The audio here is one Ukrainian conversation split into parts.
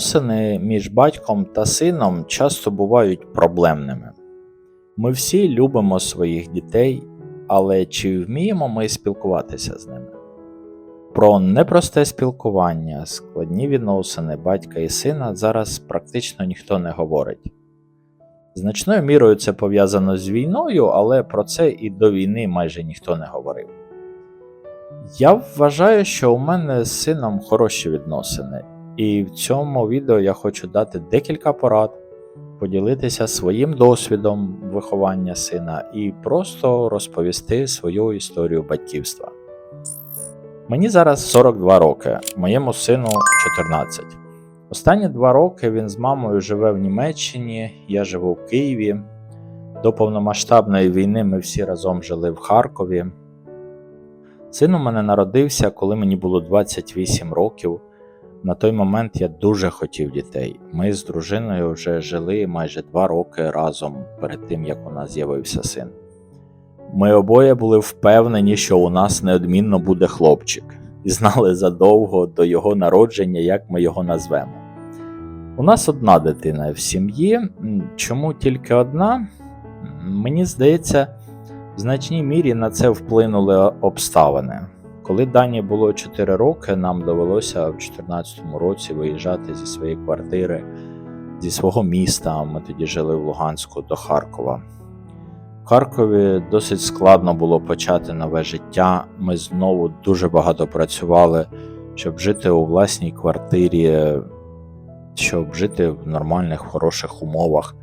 Відносини між батьком та сином часто бувають проблемними. Ми всі любимо своїх дітей, але чи вміємо ми спілкуватися з ними? Про непросте спілкування, складні відносини батька і сина зараз практично ніхто не говорить. Значною мірою це пов'язано з війною, але про це і до війни майже ніхто не говорив. Я вважаю, що у мене з сином хороші відносини, і в цьому відео я хочу дати декілька порад, поділитися своїм досвідом виховання сина і просто розповісти свою історію батьківства. Мені зараз 42 роки, моєму сину 14. Останні два роки він з мамою живе в Німеччині, я живу в Києві. До повномасштабної війни ми всі разом жили в Харкові. Син у мене народився, коли мені було 28 років. На той момент я дуже хотів дітей. Ми з дружиною вже жили майже два роки разом перед тим, як у нас з'явився син. Ми обоє були впевнені, що у нас неодмінно буде хлопчик, і знали задовго до його народження, як ми його назвемо. У нас одна дитина в сім'ї. Чому тільки одна? Мені здається, в значній мірі на це вплинули обставини. Коли Дані було 4 роки, нам довелося в 2014 році виїжджати зі своєї квартири, зі свого міста. Ми тоді жили в Луганську до Харкова. В Харкові досить складно було почати нове життя. Ми знову дуже багато працювали, щоб жити у власній квартирі, щоб жити в нормальних, хороших умовах.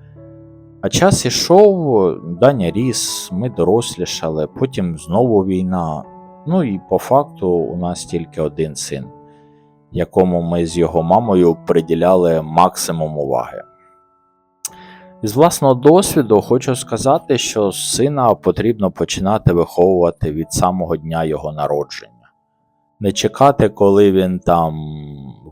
А час ішов, Даня ріс, ми дорослішали, потім знову війна. Ну і по факту у нас тільки один син, якому ми з його мамою приділяли максимум уваги. Із власного досвіду хочу сказати, що сина потрібно починати виховувати від самого дня його народження. Не чекати, коли він там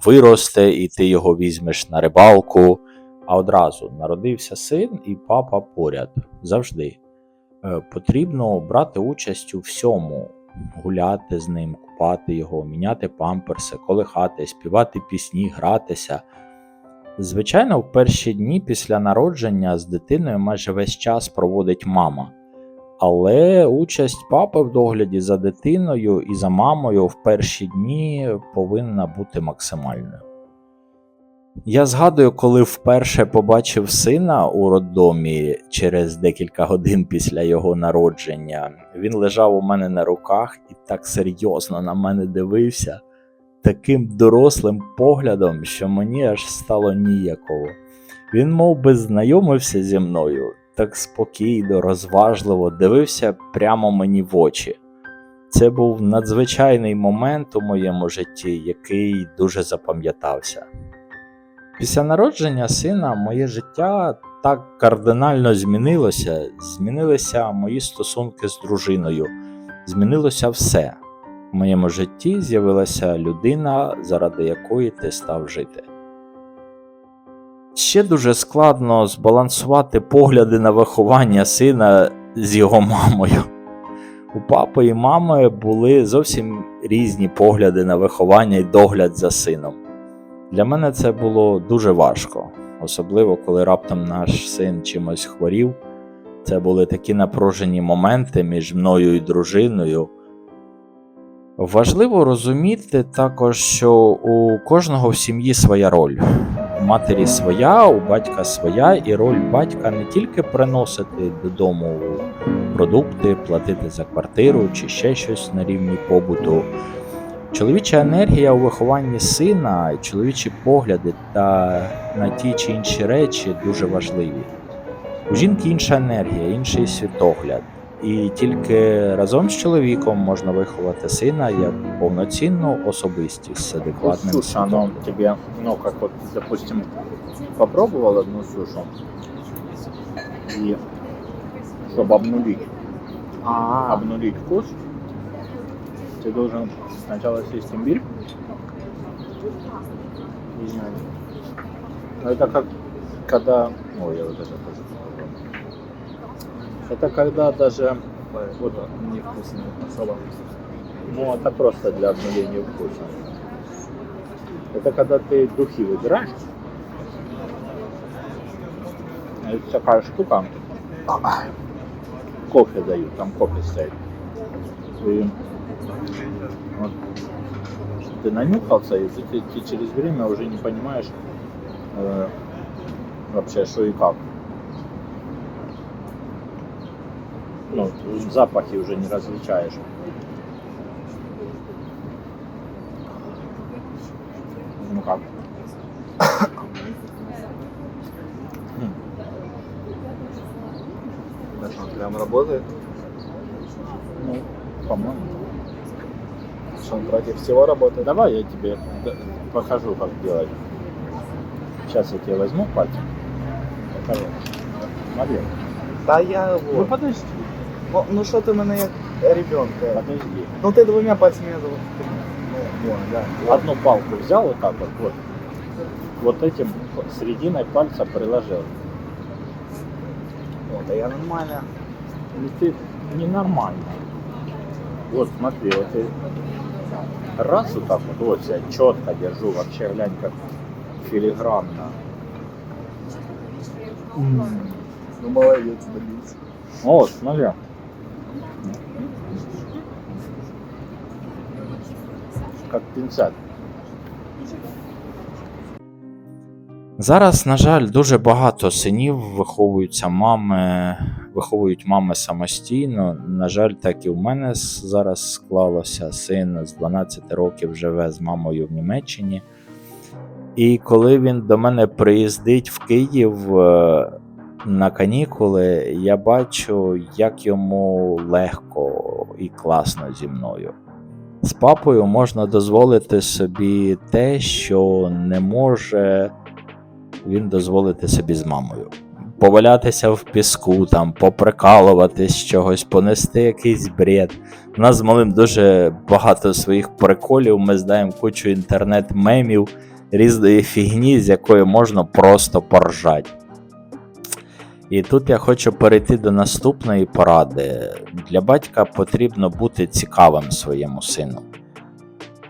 виросте і ти його візьмеш на рибалку, а одразу народився син і папа поряд завжди. Е, Потрібно брати участь у всьому, гуляти з ним, купати його, міняти памперси, колихати, співати пісні, гратися. Звичайно, в перші дні після народження з дитиною майже весь час проводить мама. Але участь папи в догляді за дитиною і за мамою в перші дні повинна бути максимальною. Я згадую, коли вперше побачив сина у роддомі через декілька годин після його народження. Він лежав у мене на руках і так серйозно на мене дивився, таким дорослим поглядом, що мені аж стало ніяково. Він мов би знайомився зі мною, так спокійно, розважливо дивився прямо мені в очі. Це був надзвичайний момент у моєму житті, який дуже запам'ятався. Після народження сина моє життя так кардинально змінилося. Змінилися мої стосунки з дружиною, змінилося все. В моєму житті з'явилася людина, заради якої ти став жити. Ще дуже складно збалансувати погляди на виховання сина з його мамою. У папи і мами були зовсім різні погляди на виховання і догляд за сином. Для мене це було дуже важко, особливо коли раптом наш син чимось хворів. Це були такі напружені моменти між мною і дружиною. Важливо розуміти також, що у кожного в сім'ї своя роль. У матері своя, у батька своя, і роль батька не тільки приносити додому продукти, платити за квартиру чи ще щось на рівні побуту. Чоловіча енергія у вихованні сина, чоловічі погляди та на ті чи інші речі дуже важливі. У жінки інша енергія, інший світогляд. І тільки разом з чоловіком можна виховати сина як повноцінну особистість з адекватним Слушай, оно світоглядом. тебе, ну, как вот, допустим, попробовал одну сушу, и чтобы обнулить, А, обнулить вкус, ты должен сначала съесть имбирь. не знаю. Это как, когда, ой, я вот это тоже. Это когда даже, вот, Невкусно особо. ну, это просто для обнуления вкуса. Это когда ты духи выбираешь, Это такая штука. Кофе дают, там кофе стоит. И вот ты нанюхался, и ты, ты- ты через время уже не понимаешь э, вообще, что и как. Ну, запахи уже не различаешь. Ну как? Прям работает? Ну, по-моему. Что он против всего работает? Давай я тебе покажу, как делать. Сейчас я тебе возьму пальцем. Покажу. Смотри. Да я Ну вот. подожди, Ну, ну что ты мене як ребенка? подожди. Ну ты двумя пальцами это вот. Ну, вон, да. Одну палку взял вот так вот, вот. Вот этим срединой пальца приложил. Вот, а я нормально. Ну ты ненормально. Вот смотри, вот ты раз вот так вот, вот я четко держу, вообще глянь как филигранно. Ну молодец, добился. Вот, смотри. Как пинцет. Зараз, на жаль, дуже багато синів виховуються мами, виховують мами самостійно. На жаль, так і в мене зараз склалося. Син з 12 років живе з мамою в Німеччині. І коли він до мене приїздить в Київ е, на канікули, я бачу, як йому легко і класно зі мною. З папою можна дозволити собі те, що не може він дозволити собі з мамою. Повалятися в піску, там, поприкалуватись чогось, понести якийсь бред. У нас з малим дуже багато своїх приколів. Ми знаємо кучу інтернет-мемів різної фігні, з якої можна просто поржати. І тут я хочу перейти до наступної поради. Для батька потрібно бути цікавим своєму сину.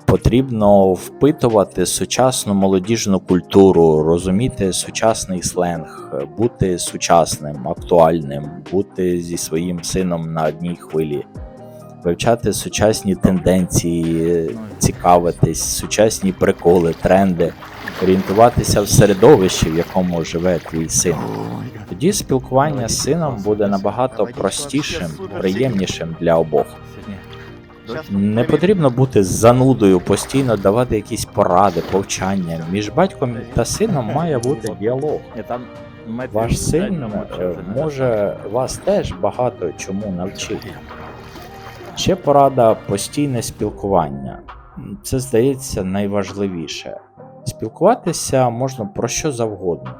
Потрібно впитувати сучасну молодіжну культуру, розуміти сучасний сленг, бути сучасним, актуальним, бути зі своїм сином на одній хвилі, вивчати сучасні тенденції, цікавитись, сучасні приколи, тренди, орієнтуватися в середовищі, в якому живе твій син. Тоді спілкування з сином буде набагато простішим, приємнішим для обох. Не потрібно бути занудою, постійно давати якісь поради, повчання. Між батьком та сином має бути діалог. Ваш син е, може вас теж багато чому навчити. Ще порада постійне спілкування. Це здається найважливіше. Спілкуватися можна про що завгодно.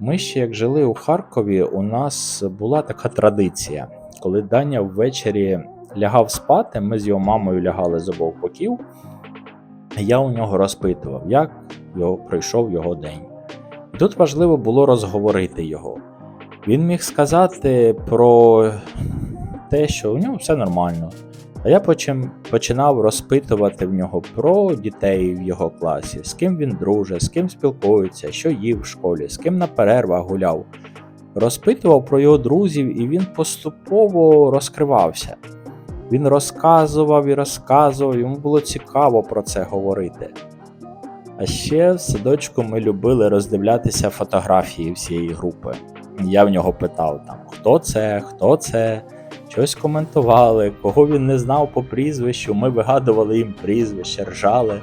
Ми ще як жили у Харкові, у нас була така традиція, коли Даня ввечері лягав спати, ми з його мамою лягали з обох боків. Я у нього розпитував, як його пройшов його день. І тут важливо було розговорити його. Він міг сказати про те, що у нього все нормально. А я потім починав розпитувати в нього про дітей в його класі, з ким він дружить, з ким спілкується, що їв в школі, з ким на перервах гуляв. Розпитував про його друзів, і він поступово розкривався. Він розказував і розказував, йому було цікаво про це говорити. А ще в садочку ми любили роздивлятися фотографії всієї групи. Я в нього питав там, хто це, хто це, щось коментували, кого він не знав по прізвищу, ми вигадували їм прізвище, ржали.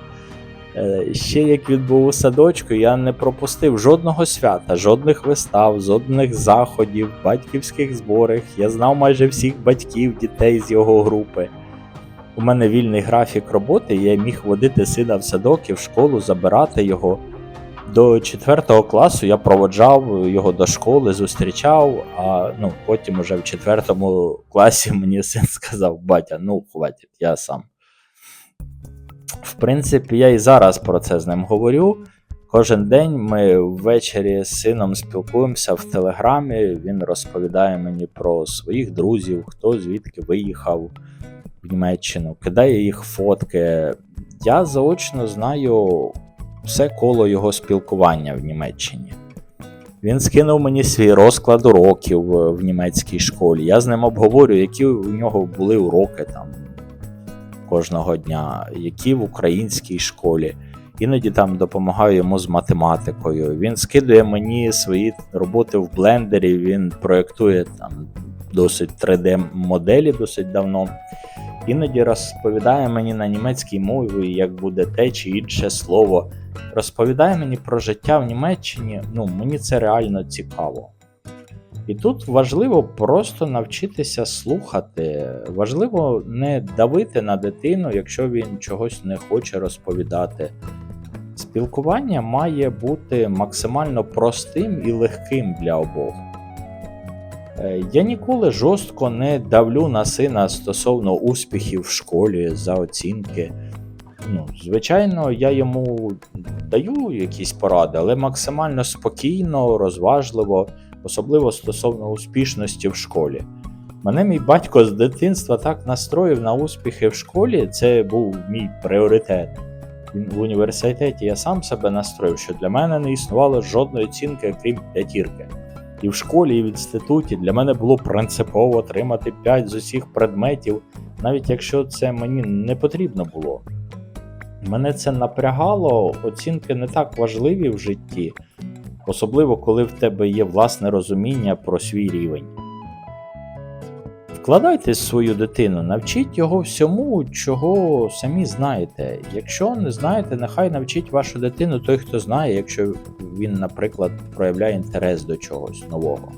Е, Ще як він був у садочку, я не пропустив жодного свята, жодних вистав, жодних заходів, батьківських зборах. Я знав майже всіх батьків, дітей з його групи. У мене вільний графік роботи, я міг водити сина в садок і в школу, забирати його. До 4 класу я проводжав його до школи, зустрічав, а ну, потім уже в 4 класі мені син сказав: батя, ну хватить, я сам. В принципі, я і зараз про це з ним говорю. Кожен день ми ввечері з сином спілкуємося в телеграмі. Він розповідає мені про своїх друзів, хто звідки виїхав в Німеччину, кидає їх фотки. Я заочно знаю все коло його спілкування в Німеччині. Він скинув мені свій розклад уроків в німецькій школі. Я з ним обговорю, які у нього були уроки там кожного дня, які в українській школі. Іноді там допомагаю йому з математикою. Він скидує мені свої роботи в блендері, він проєктує там досить 3D-моделі досить давно. Іноді розповідає мені на німецькій мові, як буде те чи інше слово. Розповідає мені про життя в Німеччині. Ну, мені це реально цікаво. І тут важливо просто навчитися слухати. Важливо не давити на дитину, якщо він чогось не хоче розповідати. Спілкування має бути максимально простим і легким для обох. Е, Я ніколи жорстко не давлю на сина стосовно успіхів в школі за оцінки. Ну, звичайно, я йому даю якісь поради, але максимально спокійно, розважливо, особливо стосовно успішності в школі. Мене мій батько з дитинства так настроїв на успіхи в школі, це був мій пріоритет. В університеті я сам себе настроїв, що для мене не існувало жодної оцінки, крім п'ятірки. І в школі, і в інституті для мене було принципово отримати 5 з усіх предметів, навіть якщо це мені не потрібно було. Мене це напрягало, оцінки не так важливі в житті, особливо коли в тебе є власне розуміння про свій рівень. Вкладайтесь в свою дитину, навчіть його всьому, чого самі знаєте. Якщо не знаєте, нехай навчить вашу дитину той, хто знає, якщо він, наприклад, проявляє інтерес до чогось нового.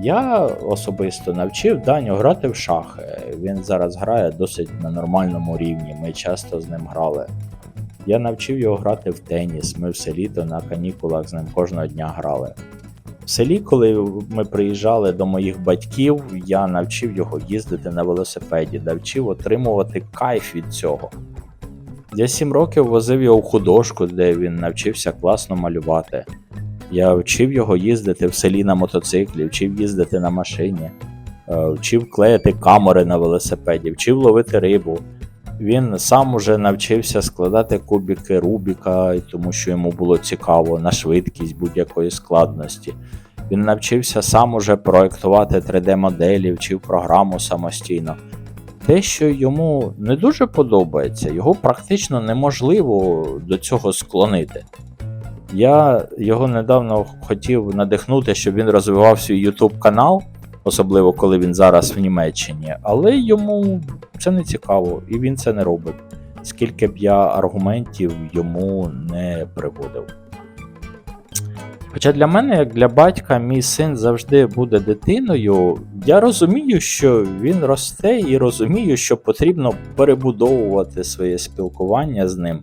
Я особисто навчив Даню грати в шахи. Він зараз грає досить на нормальному рівні. Ми часто з ним грали. Я навчив його грати в теніс. Ми все літо на канікулах з ним кожного дня грали. В селі, коли ми приїжджали до моїх батьків, я навчив його їздити на велосипеді, навчив отримувати кайф від цього. Я сім років возив його в художку, де він навчився класно малювати. Я вчив його їздити в селі на мотоциклі, вчив їздити на машині, е, вчив клеїти камери на велосипеді, вчив ловити рибу. Він сам уже навчився складати кубики Рубіка, тому що йому було цікаво на швидкість будь-якої складності. Він навчився сам уже проектувати 3D-моделі, вчив програму самостійно. Те, що йому не дуже подобається, його практично неможливо до цього склонити. Я його недавно хотів надихнути, щоб він розвивав свій YouTube канал, особливо коли він зараз в Німеччині, але йому це не цікаво, і він це не робить, скільки б я аргументів йому не приводив. Хоча для мене, як для батька, мій син завжди буде дитиною, я розумію, що він росте, і розумію, що потрібно перебудовувати своє спілкування з ним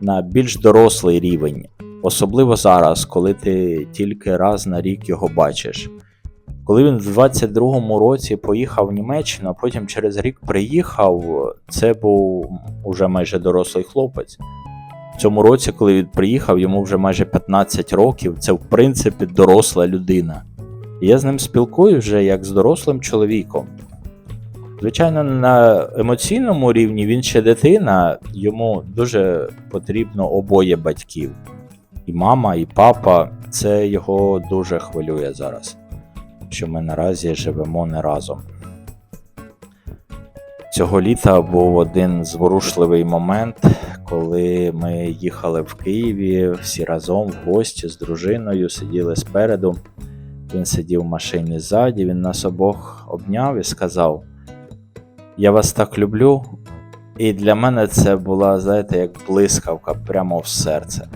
на більш дорослий рівень. Особливо зараз, коли ти тільки раз на рік його бачиш. Коли він в 22-му році поїхав в Німеччину, а потім через рік приїхав, це був уже майже дорослий хлопець. В цьому році, коли він приїхав, йому вже майже 15 років, це в принципі доросла людина. І я з ним спілкуюсь вже як з дорослим чоловіком. Звичайно, на емоційному рівні він ще дитина, йому дуже потрібно обоє батьків. І мама, і папа, це його дуже хвилює зараз, що ми наразі живемо не разом. Цього літа був один зворушливий момент, коли ми їхали в Києві всі разом в гості з дружиною, сиділи спереду. Він сидів в машині ззаді, він нас обох обняв і сказав: Я вас так люблю. І для мене це була, знаєте, як блискавка прямо в серце.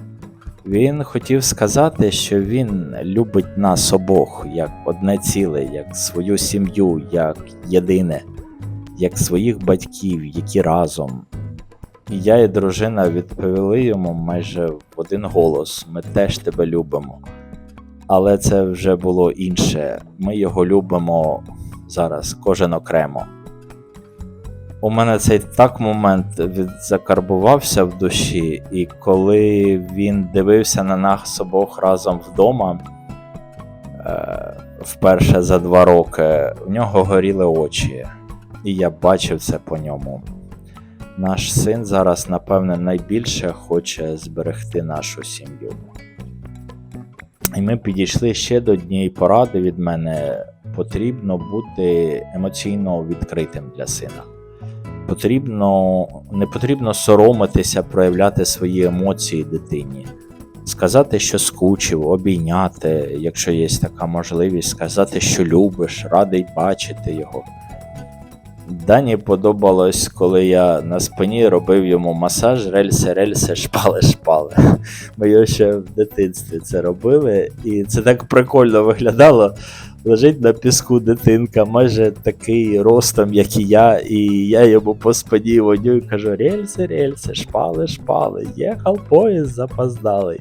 Він хотів сказати, що він любить нас обох як одне ціле, як свою сім'ю, як єдине, як своїх батьків, які разом. І я і дружина відповіли йому майже в один голос: ми теж тебе любимо. Але це вже було інше. Ми його любимо зараз, кожен окремо. У мене цей так момент закарбувався в душі, і коли він дивився на нас обох разом вдома е, вперше за два роки, в нього горіли очі, і я бачив це по ньому. Наш син зараз, напевне, найбільше хоче зберегти нашу сім'ю. І ми підійшли ще до однієї поради від мене. Потрібно бути емоційно відкритим для сина. Потрібно, не потрібно соромитися, проявляти свої емоції дитині. Сказати, що скучив, обійняти, якщо є така можливість, сказати, що любиш, радий бачити його. Дані подобалось, коли я на спині робив йому масаж, рельси, рельси, шпали, шпали. Ми його ще в дитинстві це робили, і це так прикольно виглядало. Лежить на піску дитинка, майже такий ростом, як і я, і я йому по спині водю і кажу: рельси, рельси, шпали, шпали, їхав поїзд запоздалий.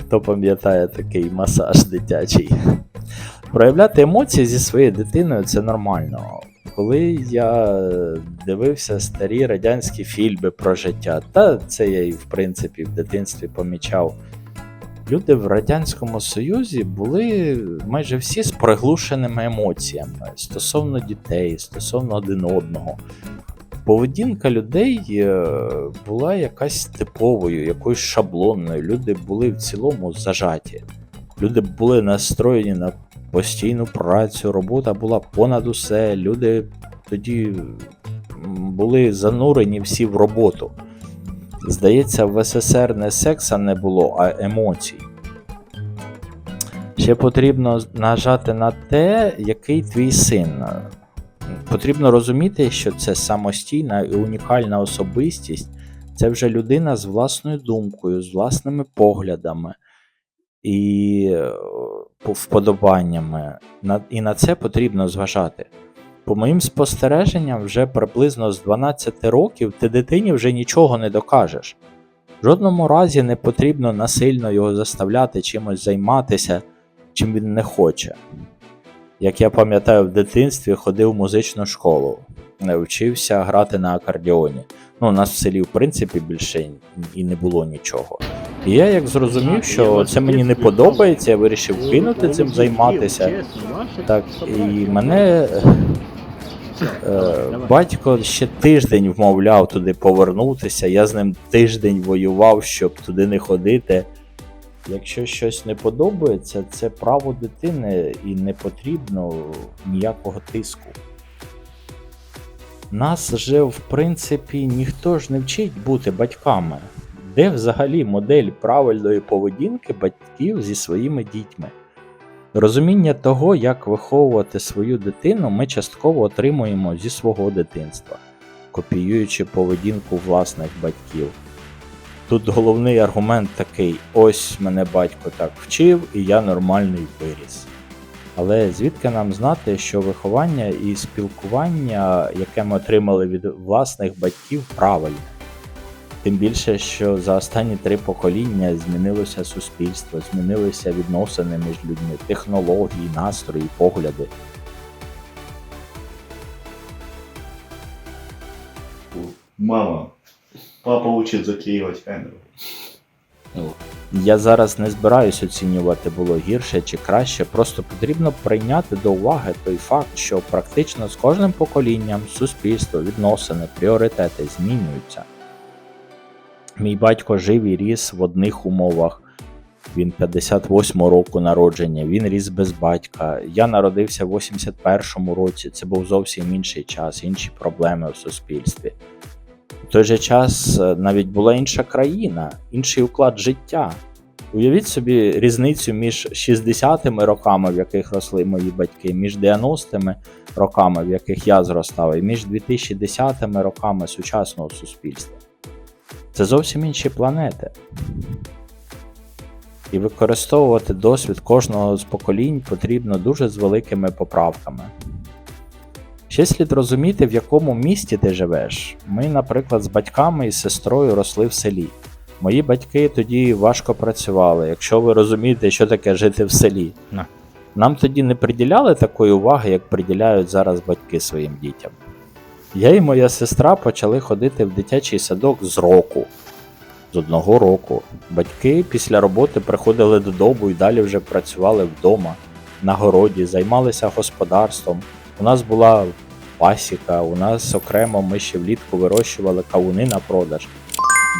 Хто пам'ятає такий масаж дитячий. Проявляти емоції зі своєю дитиною це нормально. Коли я дивився старі радянські фільми про життя, та це я і в принципі в дитинстві помічав. Люди в Радянському Союзі були майже всі з приглушеними емоціями стосовно дітей, стосовно один одного. Поведінка людей е, була якась типовою, якоюсь шаблонною. Люди були в цілому зажаті. Люди були настроєні на постійну працю, робота була понад усе. Люди тоді були занурені всі в роботу. Здається, в СССР не секса не було, а емоцій. Ще потрібно нажати на те, який твій син. Потрібно розуміти, що це самостійна і унікальна особистість, це вже людина з власною думкою, з власними поглядами і е, вподобаннями. І на це потрібно зважати. По моїм спостереженням, вже приблизно з 12 років ти дитині вже нічого не докажеш. В жодному разі не потрібно насильно його заставляти чимось займатися, чим він не хоче. Як я пам'ятаю, в дитинстві ходив в музичну школу, е, вчився грати на акордіоні. Ну, у нас в селі, в принципі, більше і не було нічого. І я як зрозумів, що це мені не подобається, я вирішив кинути цим займатися. Так, і мене е, батько ще тиждень вмовляв туди повернутися. Я з ним тиждень воював, щоб туди не ходити. Якщо щось не подобається, це право дитини і не потрібно ніякого тиску. Нас же, в принципі, ніхто ж не вчить бути батьками. Де взагалі модель правильної поведінки батьків зі своїми дітьми? Розуміння того, як виховувати свою дитину, ми частково отримуємо зі свого дитинства, копіюючи поведінку власних батьків. Тут головний аргумент такий: ось мене батько так вчив, і я нормальний виріс. Але звідки нам знати, що виховання і спілкування, яке ми отримали від власних батьків, правильне? Тим більше, що за останні три покоління змінилося суспільство, змінилися відносини між людьми, технології, настрої, погляди. Мама, папа учит заклеивать камеру. Я зараз не збираюсь оцінювати було гірше чи краще, просто потрібно прийняти до уваги той факт, що практично з кожним поколінням суспільство, відносини, пріоритети змінюються. Мій батько жив і ріс в одних умовах. Він 58 року народження, він ріс без батька. Я народився в 81-му році. Це був зовсім інший час, інші проблеми в суспільстві. В той же час е, навіть була інша країна, інший уклад життя. Уявіть собі різницю між 60-ми роками, в яких росли мої батьки, між 90-ми роками, в яких я зростав, і між 2010-ми роками сучасного суспільства. Це зовсім інші планети. І використовувати досвід кожного з поколінь потрібно дуже з великими поправками. Ще слід розуміти, в якому місті ти живеш. Ми, наприклад, з батьками і сестрою росли в селі. Мої батьки тоді важко працювали, якщо ви розумієте, що таке жити в селі. Нам тоді не приділяли такої уваги, як приділяють зараз батьки своїм дітям. Я і моя сестра почали ходити в дитячий садок з року. З одного року. Батьки після роботи приходили додому і далі вже працювали вдома, на городі, займалися господарством. У нас була пасіка, у нас окремо ми ще влітку вирощували кавуни на продаж.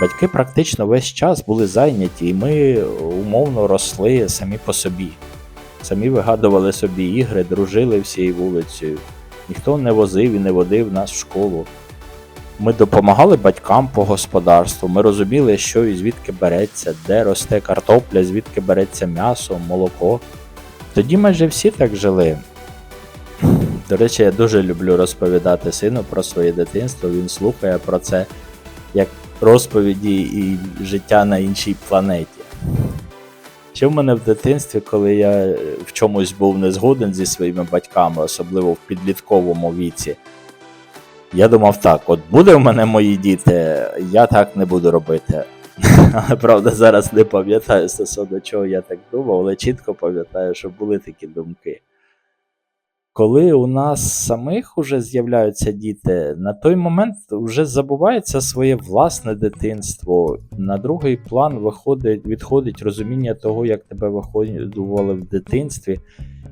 Батьки практично весь час були зайняті, і ми умовно росли самі по собі. Самі вигадували собі ігри, дружили всією вулицею. Ніхто не возив і не водив нас в школу. Ми допомагали батькам по господарству, ми розуміли, що і звідки береться, де росте картопля, звідки береться м'ясо, молоко. Тоді майже всі так жили. До речі, я дуже люблю розповідати сину про своє дитинство. Він слухає про це як розповіді і життя на іншій планеті. Що в мене в дитинстві, коли я е, в чомусь був не згоден зі своїми батьками, особливо в підлітковому віці, я думав так: от буде в мене мої діти, я так не буду робити. Але правда, зараз не пам'ятаю стосовно чого я так думав, але чітко пам'ятаю, що були такі думки. Коли у нас самих уже з'являються діти, на той момент вже забувається своє власне дитинство. На другий план виходить, відходить розуміння того, як тебе виходували в дитинстві.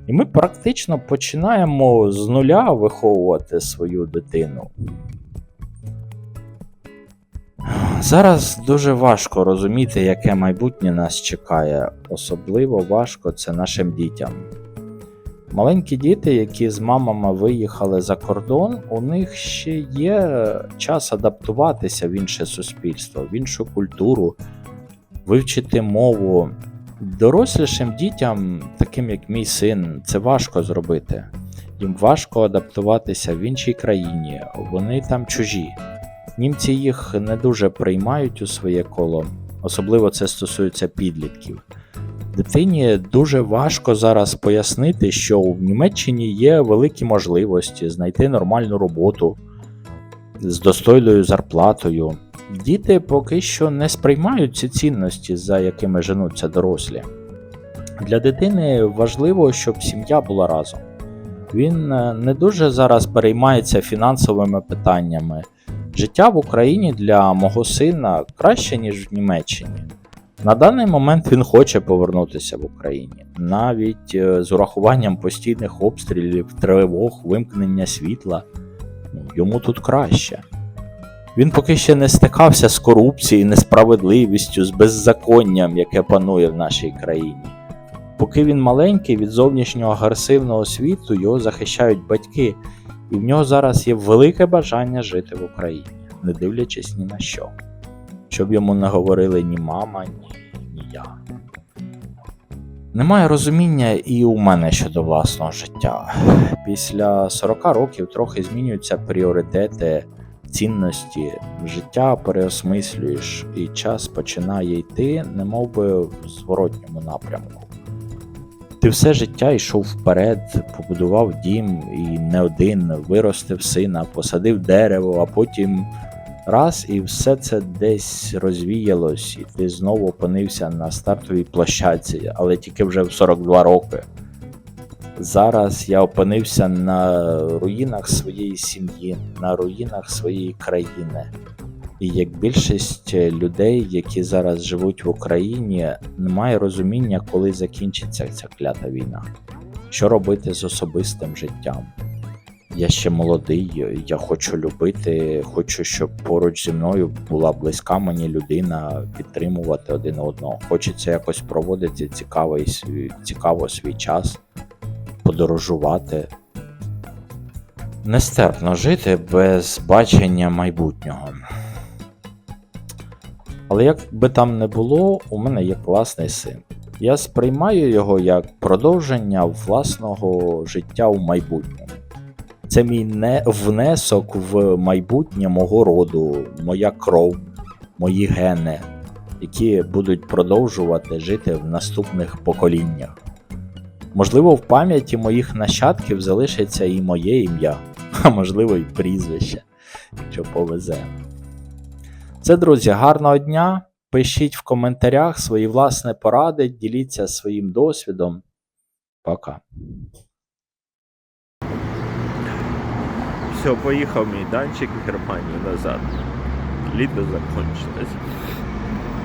І ми практично починаємо з нуля виховувати свою дитину. Зараз дуже важко розуміти, яке майбутнє нас чекає. Особливо важко це нашим дітям. Маленькі діти, які з мамами виїхали за кордон, у них ще є час адаптуватися в інше суспільство, в іншу культуру, вивчити мову. Дорослішим дітям, таким як мій син, це важко зробити. Їм важко адаптуватися в іншій країні, вони там чужі. Німці їх не дуже приймають у своє коло, особливо це стосується підлітків. Дитині дуже важко зараз пояснити, що в Німеччині є великі можливості знайти нормальну роботу з достойною зарплатою. Діти поки що не сприймають ці цінності, за якими женуться дорослі. Для дитини важливо, щоб сім'я була разом. Він е, не дуже зараз переймається фінансовими питаннями. Життя в Україні для мого сина краще, ніж в Німеччині. На даний момент він хоче повернутися в Україні, навіть е, з урахуванням постійних обстрілів, тривог, вимкнення світла. Ну, йому тут краще. Він поки ще не стикався з корупцією, несправедливістю, з беззаконням, яке панує в нашій країні. Поки він маленький від зовнішнього агресивного світу, його захищають батьки, і в нього зараз є велике бажання жити в Україні, не дивлячись ні на що. Щоб йому не говорили ні мама, ні, ні я. Немає розуміння і у мене щодо власного життя. Після 40 років трохи змінюються пріоритети, цінності, життя переосмислюєш, і час починає йти, немов би в зворотньому напрямку. Ти все життя йшов вперед, побудував дім і не один, виростив сина, посадив дерево, а потім раз і все це десь розвіялось, і ти знову опинився на стартовій площадці, але тільки вже в 42 роки. Зараз я опинився на руїнах своєї сім'ї, на руїнах своєї країни. І як більшість людей, які зараз живуть в Україні, немає розуміння, коли закінчиться ця клята війна. Що робити з особистим життям? Я ще молодий, я хочу любити, хочу, щоб поруч зі мною була близька мені людина, підтримувати один одного. Хочеться якось проводити цікавий, цікаво свій час, подорожувати. Нестерпно жити без бачення майбутнього. Але як би там не було, у мене є класний син. Я сприймаю його як продовження власного життя у майбутньому. Це мій не внесок в майбутнє мого роду, моя кров, мої гени, які будуть продовжувати жити в наступних поколіннях. Можливо, в пам'яті моїх нащадків залишиться і моє ім'я, а можливо, і прізвище, якщо повезе. Це, друзі, гарного дня. Пишіть в коментарях свої власні поради, діліться своїм досвідом. Пока. Все, поїхав мій данчик в Германію назад. Літо закончилось.